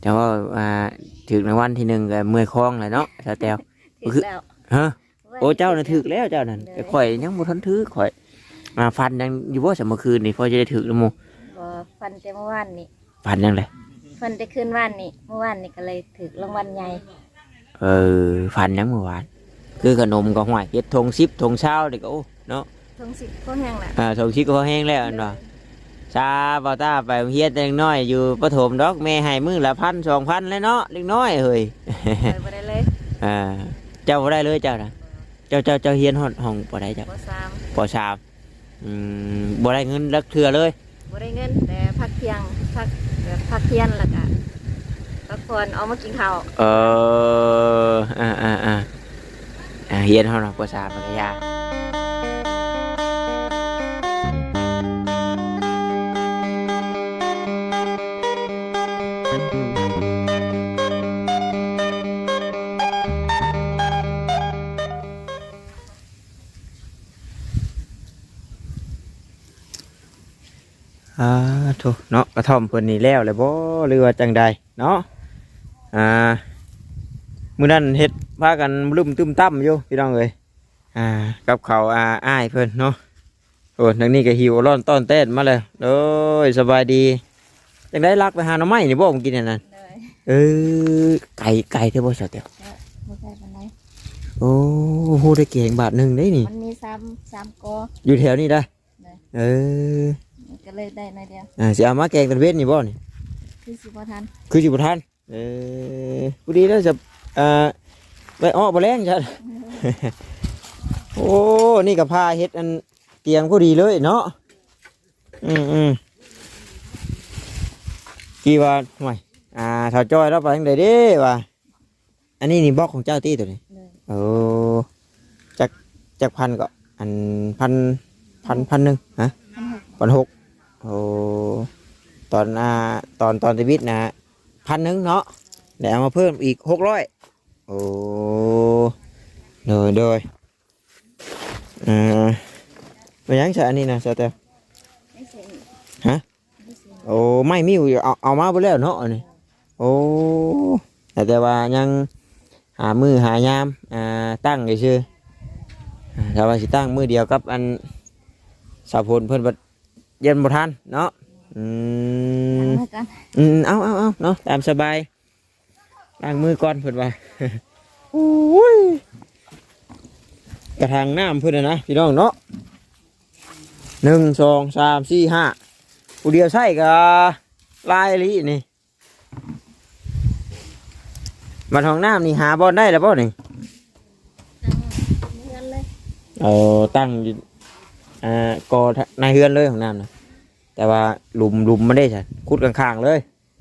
แต่ว่าอ่าถึงรางวัลที่หนึ่งก็เมื่อยคล้องเลยเนาะสาวแตว ถึงแล้วฮะ โอ้เจ้าน่ะถึกแล้วเจ้านั่นเลยแต่ข่อยยังบ่ทันถึกข่อยมาฟันยังอยู่บ่สมอคืนนี่พอจะได้ถึกแล้วหมู่บ่ฟันแต่เมื่อวานนี่ฟันยังเลยฟันแต่คืนวานนี่เมื่อวานนี่ก็เลยถึกรางวัลใหญ่เออฟันยังเมื่อวานคือขนมก็ห่วยเฮ็ดธง10ธงเช้านี่ก็โอ้เนาะทงสิบก็แห้งละอ่าธง10ก็พอแห้งแล้วอันว่า ชาบ่ตาไปโรงเฮียนแต่น้อยอยู่ประถมดอกแม่ให้มื้อละพันสองพันแล้วเนาะเล็กน้อยเฮ้ยเลยบ่ได้เลยอ่าเจ้าบ่ได้เลยเจ้านะเจ้าเจ้าเจ้าเฮียนห้องห้องบ่ได้เจ้าบ่สามปสามอืมบ่ได้เงินลักเทื่อเลยบ่ได้เงินแต่พักเที่ยงพักแบบพักเที่ยงแล้วก็พักผ่อนเอามากินข้าวเอออ่าอ่าอ่าอ่าเฮียนห้องปสามมันก็ยาก โถเนาะกระท่อมเพิ่นนี่แล้วเลยบ่หรือว่าจังใดเนาะอ่ามื้อนั้นเฮ็ดพากันลุ่มตึมตั้มอยู่พี่น้องเอ้ยอ่ากับเขาวอ่าอ้ายเพิ่นเนาะโอ้ทางนี้ก็หิวร้อนต้อนเต้นมาเลยโอ้ยสบายดีจังได้ลักไปหาหน่อไม้นี่บ่ผมกินอันนั้นเลยเออไก่ไก่เท่าบ่เสยเตียวบ่ได้ปานใดโอ้โหได้เก่งบาทหนึงได้นี่มันมีซ้ำซ้ำกออยู่แถวนี้ได้ได้เออมัน ก็เลยได้หน่อยเดียวอ่าสิเอามาแกงตะเวนนี่บ่นี่คือสิบ่ทันคือสิบทันเออพอดีแล้วจะเอ่อไปอ้อบแรงจ้ะโอ้นี่กับผ้าเฮ็ดอันเตียงพอดีเลยเนาะอืมอืมกี่ว่าห่วยอ่าถาวจ้อยแล้วไปทางใดเด้ว่าอันนี้นี่บล็อกของเจ้าตี้ตัวนี้เลยโอ้จักจักพันก็อันพันพันพันหนึ่งฮะพันหกพันหก โอ้ตอนอ่าตอนตอนชีวิตนะพันหนึ่งเนาะเดี๋ยวเอามาเพิ่มอีกหกร้อยโอ้เดยเดยอ่าไปยังใช่อันนี้นะเจ้าเต้ไม่เสร็จฮะโอ้ไม่มีอยู่เอาเอามาไปแล้วเนาะนนี้โอ้แต่แต่ว่ายังหามือหายามอ่าตั้งอยู่ชื่ออ่าถ้าว่าสิตั้งมือเดียวกับอันสาวพลเพิ่นบัด เย็นบ่ทันเนาะอืมล้างมือกันอืมเอาเอาเอาเนาะตามสบายล้างมือก่อนเพิ่นว่าอุ้ยกระถางน้ำเพิ่นน่ะนะพี่น้องเนาะหนึ่งสองสามสี่ห้าผู้เดียวใส่กับลายลีนี่มาห้องน้ำนี่หาบอลได้แล้วบ่นี่เงินเลยเอาตั้ง อยู่อ่ากอในเฮือนเลยของน้ำนะแต่ว่าหลุมหลุมไม่ได้ใช่คุดข้างๆเลย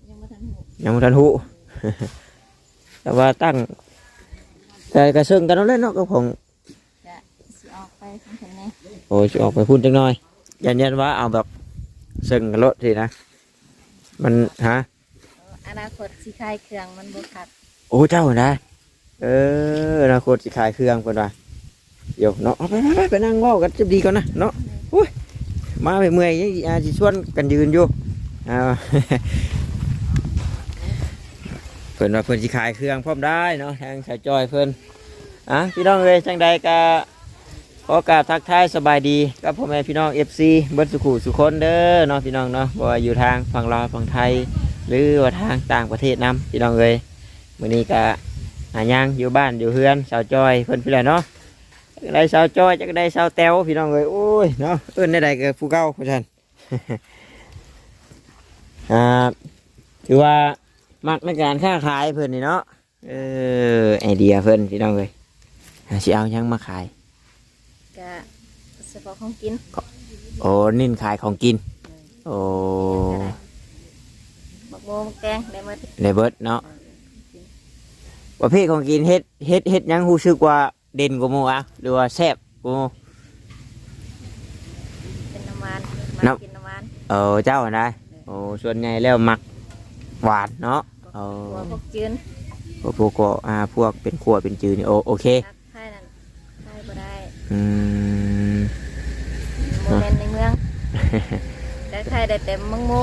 ยังบ่ทันหกยังไม่ทันหูแต่ว่าตั้งแต่กระเซิงกันเอาเล่นเนาะก็ของจะสิออกไปทางทางนี้โอ้ยสิออกไปพูดจังหน่อยยันยันว่าเอาแบบเซิงกันรถสินะ มันฮะอนาคตสิขายเครื่องมันบ่ขาดโอ้เจ้านะเอออนาคตสิขายเครื่องคนว่า เดี๋ยวเนาะไปไปไปไปนั่งเว่ากันจะดีก่อนนะเนาะอุ้ยมาไปเมื่อยยังอาสิชวนกันยืนอยู่เอาเพิ่นว่าเพิ่นสิขายเครื่องพร้อมได้เนาะทางสายจอยเพิ่นอะพี่น้องเอ้ยจังใดก็ขอกราบทักทายสบายดีกับพ่อแม่พี่น้อง FC เบิดสุขุสุคนเด้อเนาะพี่น้องเนาะบ่ว่าอยู่ทางฝั่งลาวฝั่งไทย หรือว่าทางต่างประเทศนํพี่น้องเอ้ยมื้อนี้ก็หายังอยู่บ้านอยู่เฮือนสาวจอยเพิ่นพี่แหละเนาะ ได้สาวจอยจักได้สาวแต้วพี่น้องเอ้ยโอ้ยเนาะเอิ้นได้ใดก็ผู้เก่าผู้ชันอ่าถือว่ามักในการค้าขายเพิ่นนี่เนาะเออไอเดียเพิ่นพี่น้องเลยอ่าสิเอาหยังมาขายก็เฉพาะของกินโอ้นิ่นขายของกินโอ้บักโมบักแกงได้หมดในเบิดเนาะประเภทของกินเฮ็ดเฮ็ดเฮ็ดหยังรู้สึกว่า เด่นกว่าหมู่อะหรือว่าแซ่บกว่าหมู่เป็นน้ำมันมาน้ำกินน้ำมันเออเจ้าอะนะโอ้ส่วนใหญ่แล้วมักหวานเนาะเอพวอกพวกจืนพวกพวกก็อ่าพวกเป็นขัวเป็นจืดนี่โอโอเคนักไทยนั่นไทยบ่ได้อืมโมเมนต์ในเมืองแต่ไทยได้เต็มมังโม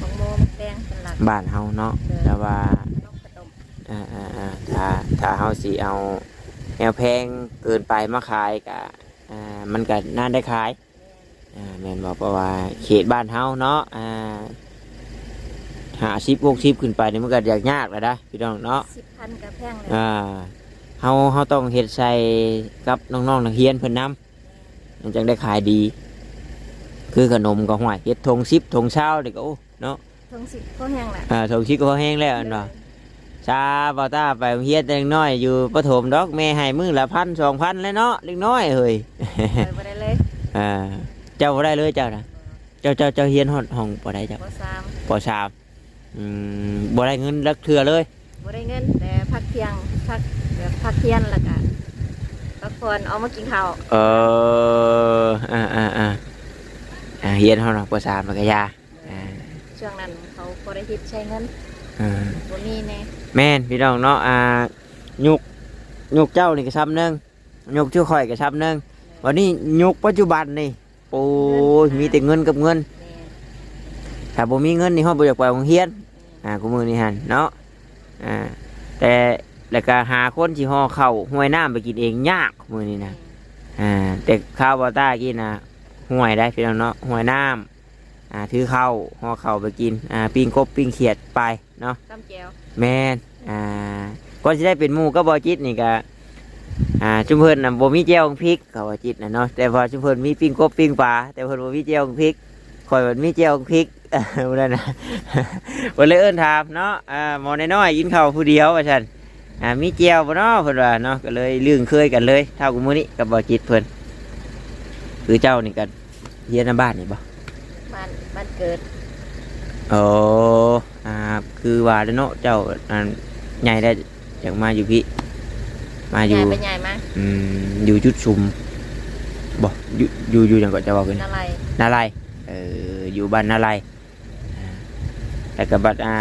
มังโมมักแดงเป็นหลักบ้านเฮาเนาะเด้อแต่ว่าขนมขนมอ่าอ่าอ่าถ้าถ้าเฮาสิเอา แนวแพงเกินไปมาขายก็อ่ามันก็น่าได้ขายอ่าแม่นบอกเพราะว่าเขตบ้านเฮาเนาะอ่าหาชิปพวกชิปขึ้นไปนี่มันก็ยากยากแล้วนะพี่น้องเนาะสิบพันกับแพงเลยอ่าเฮาเฮาต้องเฮ็ดใส่กับน้องๆนักเรียนเพิ่นนํมันจึงได้ขายดี คือขนมก็ห่วยเฮ็ดทงซิปทงเช้าเด็กโอ้เนาะทงสิบก็แห้งแหละอ่าทงชิปก็พอแห้งแล้วอันว่า ชาบอต้าไปโรงเฮียนแต่เล็กน้อยอยู่ประถมดอกแม่ให้มือละพันสองพันแล้วเนาะเล็กน้อยเฮ้ยไปบ่ได้เลยอ่าเจ้าบ่ได้เลยเจ้านะเจ้าเจ้าเจ้าเฮียนห้องห้องบ่ได้เจ้าบ่สามปอชามอืมบ่ได้เงินลักเทือเลยบ่ได้เงินแต่พักเที่ยงพักแบบพักเที่ยงแล้วก็พักผ่อนเอามากินข้าวเอออ่าอ่าอ่าอ่าเฮียนห้องปอชามแล้วก็ยาอ่าช่วงนั้นเขาบ่ได้คิดใช้เงิน อ่าบ่มีแน่แม่นพี่น้องเนาะอ่ายุกยุกเจ้านี่ก็ซ้ำหนึงยุกชื่อข่อยก็ซ้ำหนึงวันนี้ยุกปัจจุบันนี่โอ้ยมีแต่เงินกับเงินแม่ถ้าบ่มีเงินนี่เฮาบ่อยากไปโรงเรียนอ่ากูมือนี่หั่นเนาะอ่าแต่แล้วก็หาคนที่ห่อข้าวห้วยน้ำไปกินเองยากมื้อนี้นะ อ่าแต่ข้าวบ่ต้ากินน่ะห้วยได้พี่น้องเนาะห้วยน้ำอ่าถือข้าวห่อข้าวไปกินอ่าปิ้งกบปิ้งเขียดไป เนาะตำแจวแม่นอ่าก่อนสิได้เป็นหมู่ก็บ่จิตนี่ก็อ่าชุมเพิ่นน่ะบ่มีแจ่วพริกเขาว่าจิตน่ะเนาะแต่พอชุมเพิ่นมีปิ้งกบปิ้งปลาแต่เพิ่นบ่มีแจ่วพริกข่อยมันมีแจ่วพริกบ่ได้นะเพิ่นเลยเอิ้นถามเนาะอ่าหมอน้อยๆกินข้าวผู้เดียวว่าซั่นอ่ามีแจ่วบ่เนาะเพิ่นว่าเนาะก็เลยลื่นเคยกันเลยเท่ากับมื้อนี้กับบ่จิตเพิ่นคือเจ้านี่ก็เฮียนในบ้านนี่บ่บ้านบ้านเกิด โอ้อ่าคือว่าแล้วเนาะเจ้าอันใหญ่ได้อยากมาอยู่พี่ มาอยู่ใหญ่ไปใหญ่มาอืมอยู่จุดชุมบ่อยู่อยู่อยู่อย่างก็จะบอกกันอะไรนาลายเอออยู่บ้านนาลายอ่าแต่กับบัดอ่า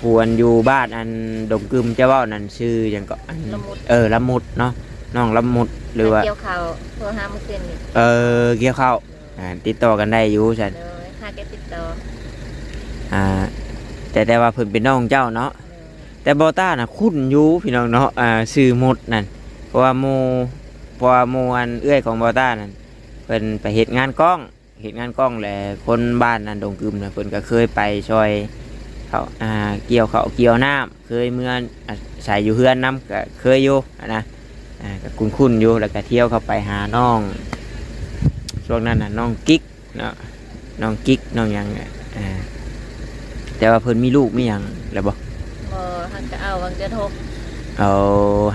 พวนอยู่บ้านอันดงกึมเจ้าเว่านั่นชื่ออย่างก็อันละมุดเออละมุดเนาะน้องละมุดหรือว่าเกี่ยวข้าวโทรหาเมื่อคืนนี่เออเกี่ยวข้าวอ่าติดต่อกันได้อยู่ฉันเลยหาแกติดต่อ อ่าแต่แต่ว่าเพิ่นเป็นน้องเจ้าเนาะแต่บอต้าน่ะคุ้นอยู่พี่น้องเนาะอ่าซื้อหมดนั่นเพราะว่าหมูเพราะว่าหมูอันเอื้อยของบอต้านั่นเพิ่นไปเฮ็ดงานกล้องเฮ็ดงานกล้องแหละคนบ้านนั่นดงกึมน่ะเพิ่นก็เคยไปช่วยเขาอ่าเกี่ยวเขาเกี่ยวน้ำเคยเมื่อใส่อยู่เฮือนน้ำก็เคยอยู่นะอ่าก็คุ้นๆอยู่แล้วก็เที่ยวเข้าไปหาน้องช่วงนั้นน่ะน้องกิ๊กเนาะน้องกิ๊กน้องยังอ่า แต่ว่าเพิ่นมีลูกมีหยังแล้วบ่บ่หักก็เอาวังจะทกเอา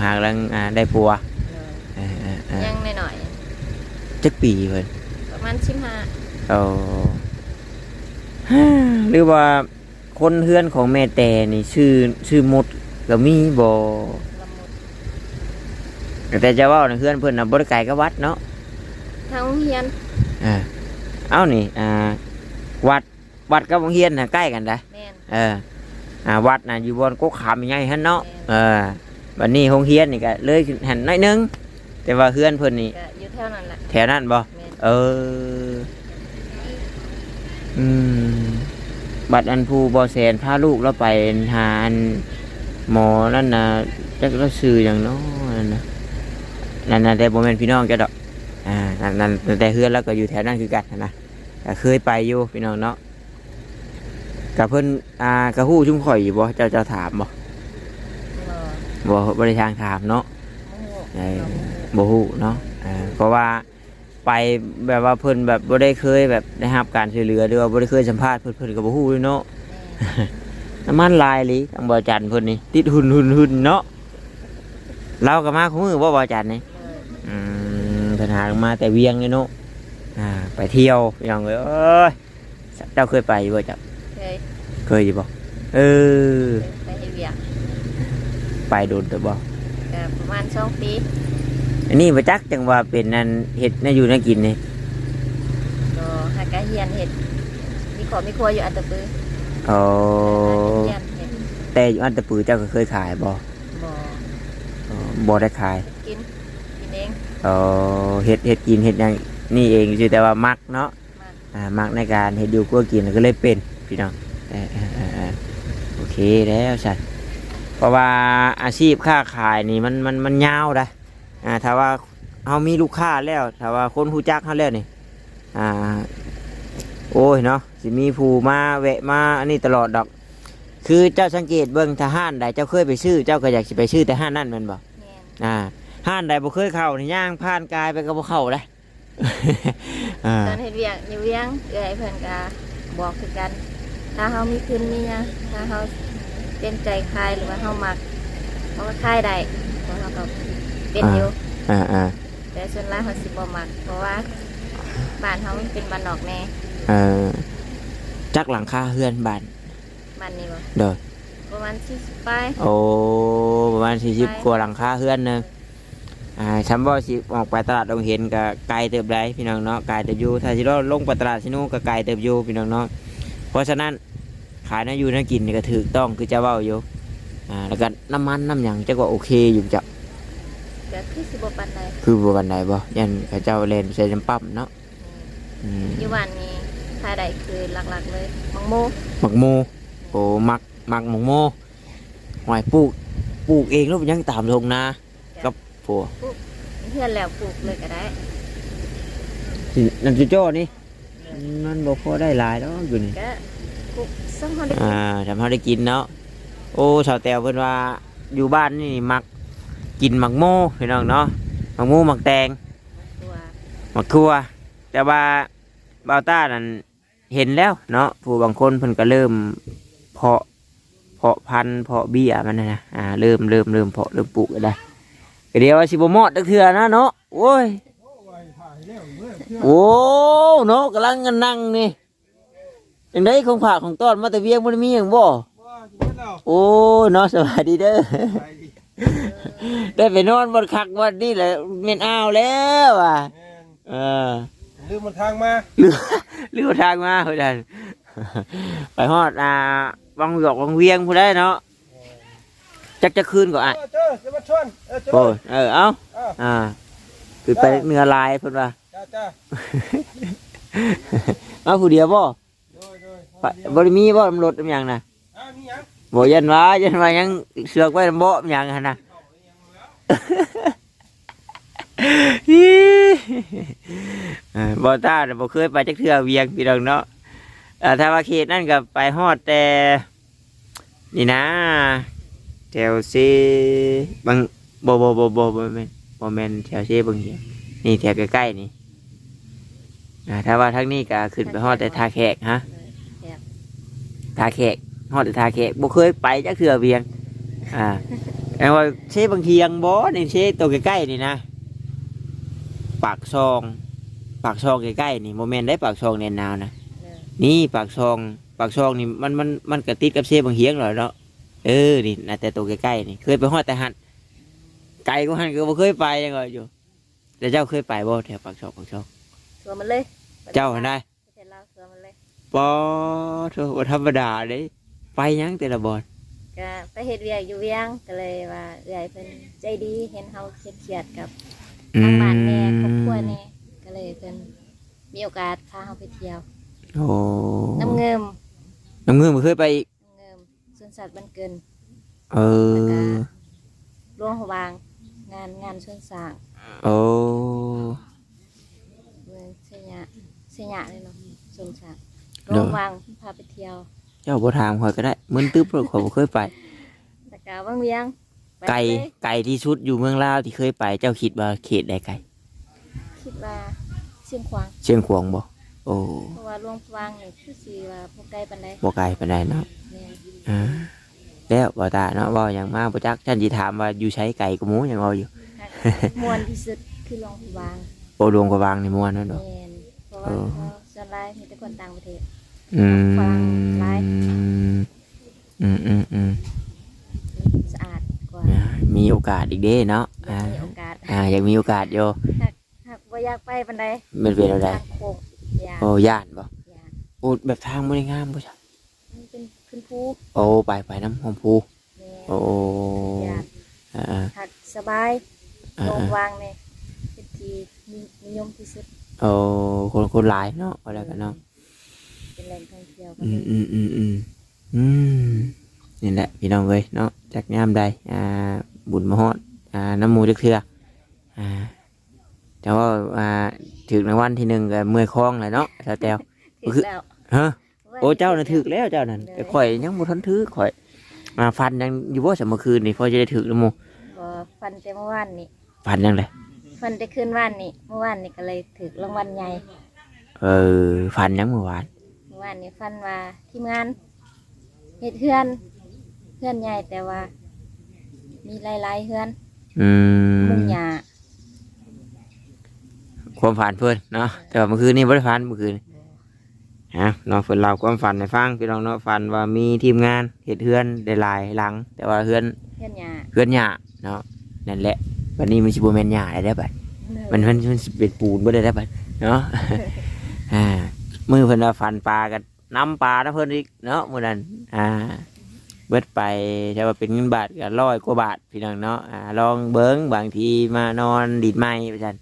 หากลังอ่าได้ปัวเลยเออเออเออยังหน่อยจักปีเพิ่นๆประมาณชิมห้าเอาฮ่าหรือว่าคนเฮือนของแม่แต่นี่ชื่อชื่อมดก็มีบ่ละมุดแต่จะเว่าในะเฮือนเพิ่นน่ะบ่ได้ไกลกับวัดเนาะ ทางโรงเรียน อ่าเอ้านี่อ่าวัด วัดกับโรงเรียนน่ะใกล้กันได้แม่นเอออ่าวัดน่ะอยู่บนกกขามใหญ่หั่นเนาะเออบัดนี้โรงเรียนนี่ก็เลยขึ้นหันน้อยหนึง แต่ว่าเฮือนเพิ่นนี่ก็อยู่แถวนั้นแหละแถวนั้นบ่แม่นเอออืมบัตรอันผู้บอแสนพาลูกเราไปหาอันหมอนั่นนะจักเราซื้ออย่างน้อนั่นนะนั่นนะแต่โมเมนพี่น้องจะดอกอ่านั่นนั่นแต่เฮือนแล้วก็อยู่แถวนั้นคือกันนะก็เคยไปอยู่พี่น้องเนาะ กับเพิ่นอ่ากระหู้ชุ่มข่อยอยู่บ่เจ้าเจ้าถามบ่บ่บ่บ่ได้ทางถามเนาะโอ้โหเออบ่ฮู้เนาะอ่าเพราะว่าไปแบบว่าเพิ่นแบบบ่ได้เคยแบบได้รับการช่วยเหลือหรือว่าบ่ได้เคยสัมภาษณ์เพิ่นเพิ่นก็บ่ฮู้เลยเนาะน้ำมันลายลิทางบ่อจันทร์เพิ่นนี่ติดหุ่นหุ่นหุ่นเนาะเราก็มาของมือบ่บ่อจันทร์นี่เลยอืมเพิ่นหามาแต่เวียงนี่เนาะอ่าไปเที่ยวอย่างเอ้ยเอ้ยเจ้าเคยไปอยู่บ่จ้ะเค ยเคยอยู่บ่เออ ไปเฮ็ดเวียกไปโดนตัวบ่ก็ประมาณสองปีอันนี้บ่จักจังว่าเป็นนั่นเฮ็ดน่าอยู่น่ากินนี่ก็หากะเฮียนเฮ็ดมีขอมีครัวอยู่อันตะปืออ๋อเฮียนเฮ็ดแต่อยู่อันตะปือเจ้าก็เคยขายบ่บ่อ๋อบ่ได้ขายกินกินเอง อ๋อเฮ็ดเฮ็ดกินเฮ็ดหยังนี่เองซื่อแต่ว่ามักเนาะมัก อ่ามักในการเฮ็ดอยู่กลัวกินก็เลยเป็น พี่น้องเออเออเออเออแล้วสัตว์เพราะว่าอาชีพค้าขายนี่มันมันมันยาวนะอ่าถ้าว่าเฮามีลูกค้าแล้วถ้าว่าคนฮู้จักเฮาแล้วนี่อ่าโอ้ยเนาะสิมีผู้มาแวะมาอันนี้ตลอดดอก คือเจ้าสังเกตเบิ่งถ้าห้านใดเจ้าเคยไปซื้อเจ้าก็อยากสิไปซื้อแต่ห้านนั่นแม่นบ่แม่นอ่าห้านใดบ่เคยเข้านี่ย่างผ่านกายไปก็บ่เข้าเลยอ่าตอนเฮ็ดเวียกอยู่เวียงเอื้อยเพิ่นก็บอกคือกัน ถ้าเฮามีคืนมีหยังถ้าเฮาเป็นใจคลายหรือว่าเฮามักเฮาก็คลายได้เพราะเฮาก็เป็นอยู่อ่าอ่าแต่ส่วนหลายเฮาสิบ่มักเพราะว่าบ้านเฮามันเป็นบ้านนอกแน่เอ่อจักหลังคาเฮือนบ้านบ้านนี้บ่เด้อประมาณ40ปลายโอ้ประมาณสี่สิบไปกว่าหลังคาเฮือนหนึงอ่าฉันบ่สิออกไปตลาดดงเห็นก็ไกลเติบได้พี่น้องเนาะไกลเติบอยู่ถ้าสิเราลงไปตลาดสินู้นก็ไกลเติบอยู่พี่น้องเนาะเพราะฉะนั้น ขายน้าอยู่น้ากินนี่ก็ถูกต้องคือจะเว้าอยู่อ่าแล้วก็น้ำมันน้ำหยังจักว่าโอเคอยู่จ้ะก็คือสิบ่ปานใดคือบ่วันใดบ่ยันเขาเจ้าเล่นใส่น้ำปั๊มเนาะอืมอยู่บ้านนี้คลายได้คือหลักๆเลยมังโมหมักโมโอ้มักมักหมักโมหอยปลูกปลูกเองแล้วมันยังตามทงนากับผัวเพื่อนแล้วปลูกเลยก็ได้สินั่นจุโจ้นี่มันบ่พอได้หลายแล้วอยู่นี่ก็ปลูก ซ่อมเฮาได้กิอ่านทำให้ได้กินเนาะโอ้ชาวแตวเพิ่นว่าอยู่บ้านนี่มักกินหมักโมพี่น้องเนาะหมักโมหมักแตงตัวหมักทั่วแต่ว่าบาวต้านั่นเห็นแล้วเนาะผู้บางคนเพิ่นก็เริ่มเพาะเพาะพันธุ์เพาะเบี้ยมันนะนะอ่าเริ่มเริ่มเริ่มเพาะเริ่มปลูกได้ก็เดี๋ยวว่าสิบมอดตักเถื่อนะเนาะโอ้ยโอ้เนาะกำลังกันนั่งนี่ ยังได้ของฝากของต้อนมาแต่เวียงมันมีอย่างบ่โอ้เนาะสวัสดีเด้อได้ไปนอนบนคักวันนี้แหละเมนอ้าวแล้วอะเออลืมมันทางมาเรือเรือทางมาเพื่อนไปฮอดอ่าวังหยอกวังเวียงผู้ได้เนาะจักจะคืนก่อนเออะอเจอจะมาชวนเออเจอโอ้ยเออเอาอ้าวอ่าคือไปเนื้อลายเพิ่นว่าจ้าจ้ามาผู้เดียวบ่โดยโดยไป บ่ได้มีบ่ตำรวจตำหยังน่ะอ้าวมีหยังบ่ยันว่ายันว่ายังเสือกไว้บ่ตำหยังหั่นน่ะบ่ต้าบ่เคยไปจักเทื่อเวียงพี่น้องเนาะถ้าว่าเขตนั่นก็ไปฮอดแต่ นี่นะแถวเซบางบ่บ่บ่บ่บ่แม่นบ่แม่นแถวเซบางเหียนี่แถวใกล้ๆนี่ถ้าว่าทางนี้ก็ขึ้นไปฮอดแต่ท่าแขกฮะ ท่าแขกฮอดแต่ท่าแขกบ่เคยไปจักเทื่อเวียง อ่าแต่ว่าเซบางเทียงบ่นี่เซตัวใกล้ๆนี่นะปากซอง ปากซองใกล้ๆนี่โมเมนได้ปากซองแนนนาวนะเด้อนี่ปากซอง ปากซองนี่มันมันมันกระติดกับเซบางเฮียงหน่อยเนาะเออนี่นะแต่ตัวใกล้ๆนี่เคยไปฮอดแต่หันไกลก็หันก็บ่เคยไปยังไงอยู่แต่เจ้าเคยไปบ่แถวปากซองปากซองสวนมันเลย เจ้าหันได้ประเทศลาวสวนมันเลย ปอโธ่บ่ธรรมดาเด้ไปยังแต่ละบอนก็ไปเฮ็ดเวียกอยู่เวียงก็เลยว่าเอื้อยเพิ่นใจดีเห็นเฮาเครียดๆกับทางบ้านแน่ครอบครัวแน่ก็เลยเพิ่นมีโอกาสพาเฮาไปเที่ยวโอ้น้ำเงิมน้ำเงินบ่เคยไปอีกน้ำเงิมสวนสัตว์บ้านเกินเออหลวงหัววางงานงานชวนสร้างโอ้เมืองเสียะเสียะเลยเนาะชวนสร้าง หลวงหัววางพาไปเที่ยว เจ้าบ่ถามข่อยก็ได้มึนตึ๊บเลยข่อยบ่เคยไปแต่กาบางเวียงปไก่เลยไก่ที่สุดอยู่เมืองลาวที่เคยไป เจ้าคิดว่าเขตใดไก่คิดว่าเชียงขวางเชียงขวางบ่โอ้เพราะว่าหลวงหัววางนี่คือสิว่าพวกไกลปานใดบ่ไกลปานใดเนาะแม่นอ่าแล้วบ่ตาเนาะเว้าหยังมาบ่จักฉันสิถามว่าอยู่ใช้ไก่กับหมูหยังเอาอยู่ฮักม่วนที่สุดคือหลวงหัววางโอดวงกระวางนี่ม่วนนั่นดอก แม่นเพราะว่าเออ เขาส่วนหลายมีแต่คนต่างประเทศ อืมฟังหลายอืมอืมอืมสะอาดกว่าอ่ามีโอกาสอีกเด้เนาะอยาอ่ากมีโอกาสอ่าอยากมีโอกาสอยู่หากบ่อยากไปปานใดมันเป็นอะไรทางโค้งอยากโอ้ย่านบ่อยากโอ้แบบทางบ่ได้งามบ่จ้ะมันเป็นขึ้นภูโอ้ไปไปน้ำหอมพูแม่โอ้อยากอ่าอ่าหักสบายอ่าโรงอ่าวางเนี่ยเป็นที่นิยมที่สุด โอ้คนคนหลายเนาะอะไรกันเนาะ แหล่งท่องเที่ยวก็อืเลมยอืมอืมอืมอืมนี่แหละพี่น้องเอ้ยเนาะจากยามใดอ่าบุญมาฮอดอ่าน้ำหมูจักเทื่ออ่าแต่ว่าอ่าถึงในวันที่หนึ่งก็เมื่อยคล้องเลยเนาะสาวแตว ถึงแล้วฮะโอ้เจ้าน่ะถึกแล้วเจ้านั่นแต่ข่อยยังบ่ทันถึกข่อยมาฟันยังอยู่บ่สมเมื่อคืนนี่พอจะได้ถึกแล้วหมูบ่ฟันแต่เมื่อวานนี่ฟันยังเลยฟันแต่คืนวานนี่เมื่อวานนี่ก็เลยถึกรางวัลใหญ่เออฟันยังเมื่อวานเมื่ อวานนี่ฟันว่าทีมงานเฮ็ดเฮือนเฮือนใหญ่แต่ว่า มีหลายๆเฮือนอืมมุงหญ้าความฝันเพิ่นเนาะแต่ว่าเมื่อคืนนี่บ่ได้ฝันเมื่อคืนฮะเนาะเพิ่นเล่าความฝันให้ฟังพี่น้องเนาะฝันว่ามีทีมงานเฮ็ดเฮือนได้หลายหลัง แต่ว่าเฮือนเฮือนหญ้าเฮือนหญ้าเนาะนั่นแหละวันนี้มันสิบ่แม่นหญ้าได้บัดมันมันมันสิเป็นปูนบ่ได้ได้บัดเนาะอ่า มือเพิ่นว่าฝันปลากันน้ำปลานะเพิ่นอีกเนาะมื้อนั้นอ่าเบิดไปแต่ว่าเป็นเงินบาทก็ร้อยกว่าบาทพี่น้องเนาะอ่าลองเบิ้งบางทีมานอนดีดไม้ประจัน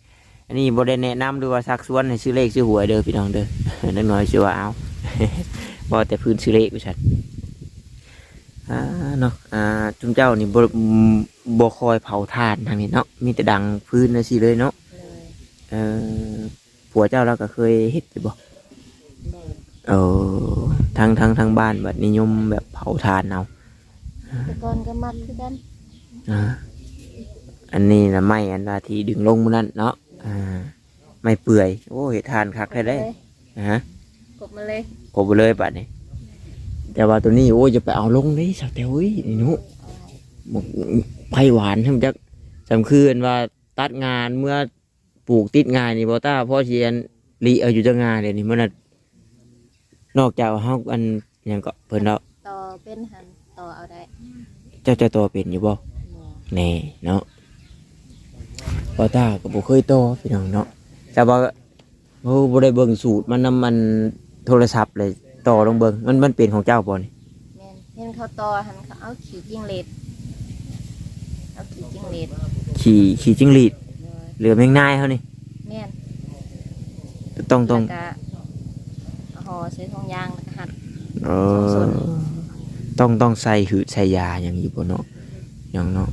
อันนี้บได้แนะนำดูว่าซักส่วนให้ซื้อเลขซื้อหวยเด้อพี่น้องเด้อนักน้อยชื่อว่าเอาบอแต่พื้นซื้อเลขประจันอ่าเนาะอ่าจุมเจ้านี่บ่บ่คอยเผาถ่านทางนี้เนาะมีแต่ดังพื้นนะสิเลยเนาะเลยเออผัวเจ้าเราก็เคยเฮ็ดอยู่บ่ เลยเออทางทางทางบ้านแบบนิยมแบบเผาถ่านเอาแต่ก่อนก็มักคือกันอ่าอันนี้นะไม่อันนาทีดึงลงมันนั่นเนาะอ่าไม่เปื่อย โอ้เห็ดทานคักได้ได้เลยนะฮะกดมาเลยกบไปเลยปัดนี่แต่ว่าตัวนี้โอ้ยจะไปเอาลงนี่สักแต่เฮ้ยนี่หนุบอกไผ่หวานทำจักสำคืนว่าตัดงานเมื่อปลูกติดงานนี่บอต้าพ่อเชียนรีเอาอยู่จังงานเดี๋ยวนี้มัน น่ะนอกจากเฮาอันหยังก็เพิ่นแล้วต่อเป็นหันต่อเอาได้เจ้าเจะตัวเป็นอยู่บ่บ่แน่เนาะบอต้าก็บ่เคยโตพี่น้องเนาะแต่ว่าโอ้บ่ได้เบิ่งสูตรมันนำมันโทรศัพท์เลยต่อลงเบิ่งมันมันเป็นของเจ้าบ่นี่แม่นเห็นเขาต่อหันเขาเอาขี่จิ้งเหลดเอาขี่จิ้งเหลดขี่ขี่จิ้งหรีดเลยเหลือแมงนายเฮานี่แม่นต้องต้องแล้วก็ เอาห่อใส่ถุงยางแล้วก็หัดเออ ต้องต้องใส่หืดใส่ยาอย่างนี้บ่เนาะอย่างเนาะ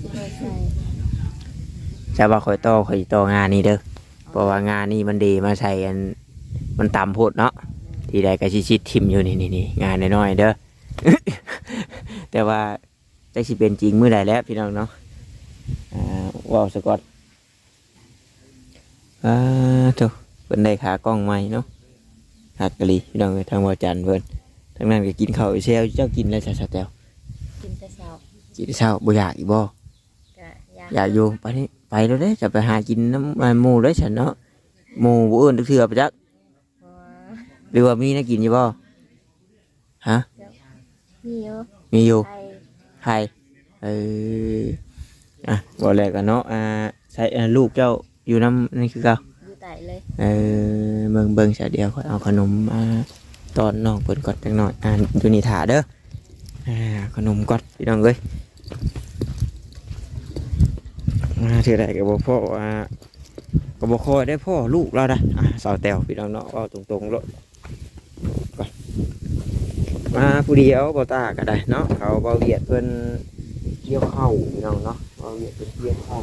สิเลยใส่แต่ว่าข่อยต่อข่อยต่องานนี้เด้อเพราะว่างานนี้มันดีมาใส่อันมันต่ำโพดเนาะที่ใดก็สิชิดทิมอยู่นี่นี่นี่งานน้อยๆเด้อ แต่ว่าจะสิเป็นจริงเมื่อใดแล้วพี่น้องเนาะอ่าเว้าวสะกอตอ่าเถอะเป็นได้ขากล้องใหม่เนาะ หักกะลีพี่น้องเอ้ยทางวาจันทร์เพิ่นทางนั้นก็กินข้าวอีเซลเจ้ากินแล้วจ้ะสะแตวกินแต่เช้ากินแต่เช้าบ่อยากอีกบ่ก็ยาอยากอยู่ไปนี่ไปแล้วเด้จะไปหากินน้ำมันหมูได้ฉันเนาะหมูบ่อื่นเถื่อไปจักบ่หรือว่ามีนักกินอยู่บ่ฮะมีอยู่มีอยู่ไอใครเอออะบ่แรกกันเนาะอ่าใช้อ่าลูกเจ้าอยู่น้ำนี่คือเก่า ส่เลยเออเบิ่งเบิ่งซะเดียวค่อยเอาขนมมาตอนน้องเพิ่นก่อนจักหน่อยอ่าอยู่นี่ถาเด้ออ่าขนมก่อนพี่น้องเอ้ยมาเท่าใดก็บ่พอว่าก็บอกคอยได้พ่อลูกเราได้อะสาวแตวพี่น้องเนาะเอาตรงๆรถก่อนมาผู้เดียวบอตาก็ได้เนาะเขาเบาเวียดเพิ่อนเกี่ยวเข้าพี่น้องเนาะเบาเวียดเพิ่อนเกี่ยวเข้า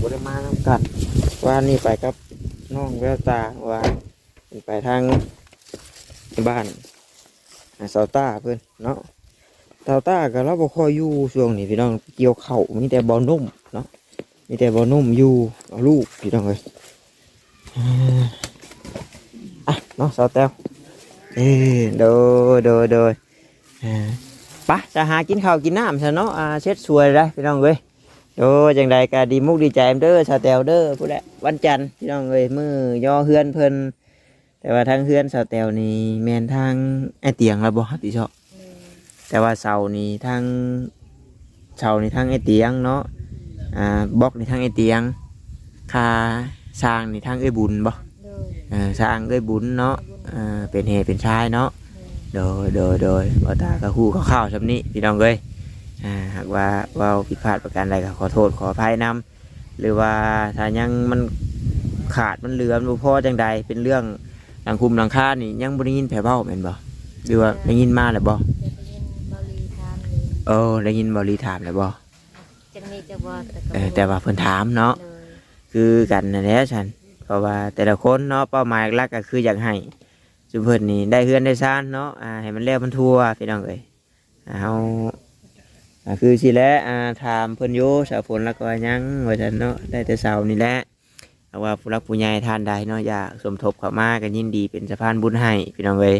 บ่ได้มาน้ำกันว่านี่ไปกับน้องแววตาว่าไปทางบ้านอ่าสาวตาเพิ่อนเนาะสาวตาก็เราบ่คอยอยู่ช่วงนี้พี่น้องเกี่ยวเข้ามีแต่บ่อนุ่มเนาะมีแต่บอลนุ่มอยู่เอาลูกพี่น้องเลยอะเน้องสาวแต้วเอ้โดยโดยโดยอ่าไปะจะหากินข้าวกินน้ำซะเนาะเช็ดสวยได้พี่น้องเลย โดยจังใดก็ดีมุกดีใจเด้อสาวแต้วเด้อผู้ใดวันจันทร์พี่น้องเลยมือย่อเฮือนเพิ่นแต่ว่าทางเฮือนสาวแต้วนี่แมนทางไอเตียงแล้วบ่ครับพี่ชอบเลยแต่ว่าเสานี่ทางเสานี่ทางไอเตียงเนาะอ่าบล็อกนี่ทางไอเตียงคาสร้างนี่ทางเอ้ยบุญบ่เลยเออสร้างเอ้ยบุญเนาะอ่าเป็นเหตุเป็นชายเนาะโดยโดยโดยบ่ตากระหู้ข้าวๆซำนี้พี่น้องเอ้ย อ่าหากว่าเว้าผิดพลาดประการใดก็ขอโทษขออภัยนำหรือว่าถ้ายังมันขาดมันเหลือมันบ่พอจังใดเป็นเรื่องหลังคุมหลังคานี่ยังบ่ได้ยินแผ่เว้าแม่นบ่หรือว่าได้ยินมาแล้วบ่เดี๋ยวไปยินโอ้ได้ยินบริถามเลยบ่จังนี้จะบ่แต่ก็เออแต่ว่าเพิ่นถามเนาะ เลยคือกันนั่นแหละฉันเพราะว่าแต่ละคนเนาะเป้าหมายหลักก็คืออยากให้สุเพิ่นนี่ได้เฮือนได้ซ่านเนาะอ่าให้มันแล้วมันทั่วพี่น้องเอ้ยเอาอ่า คือสิแล้วอ่าถามเพิ่นอยู่สาวฝนแล้วก็ยังว่าซั่นเนาะได้แต่เสานี่แหละเอาว่าผู้รักผู้ใหญ่ทานใดเนาะอยากสมทบเข้ามาก็ยินดีเป็นสะพานบุญให้พี่น้องเอ้ย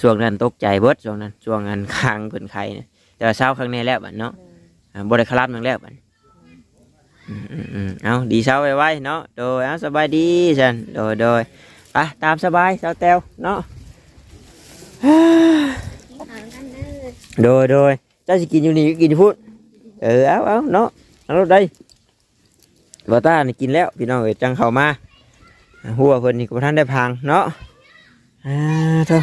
ช่วงนั้นตกใจเบิดช่วงนั้นช่วงนั้นค้างเพิ่นไข้นะแต่ว่าเช้าครั้งนี้แล้วบัดเนาะบริคารับนึ่งแล้วบัดอืมอืมอืมเอาดีเช้าไว้เนาะโดยเอาสบายดีฉันโดยโดยไปตามสบายเช้าแต้วเนาะ โดยโดยเจ้าสิกินอยู่นี่กินอยู่พุ่นเออเอาเอาเนาะเอารถได้บอต้านี่กินแล้วพี่น้องเอ๋จังเข้ามาหัวเพิ่นนี่ก็บ่ทันได้พังเนาะอ่าเถอะ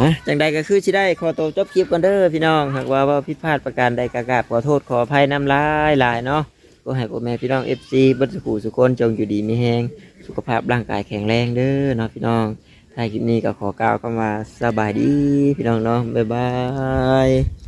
ฮะจังใดก็คือสิได้ขอตัวจบคลิปกันเด้อพี่น้องหากว่าว่าผิดพลาดประการใดกะกราบขอโทษขออภัยน้ำลายหลายเนาะก็ให้พ่อแม่พี่น้อง FC เบัดสุขุสุคนจงอยู่ดีมีแฮงสุขภาพร่างกายแข็งแรงเด้อเนาะพี่น้อง ท้ายคลิปนี้ก็ขอกล่าวคำว่าสบายดีพี่น้องเนาะบ๊ายบาย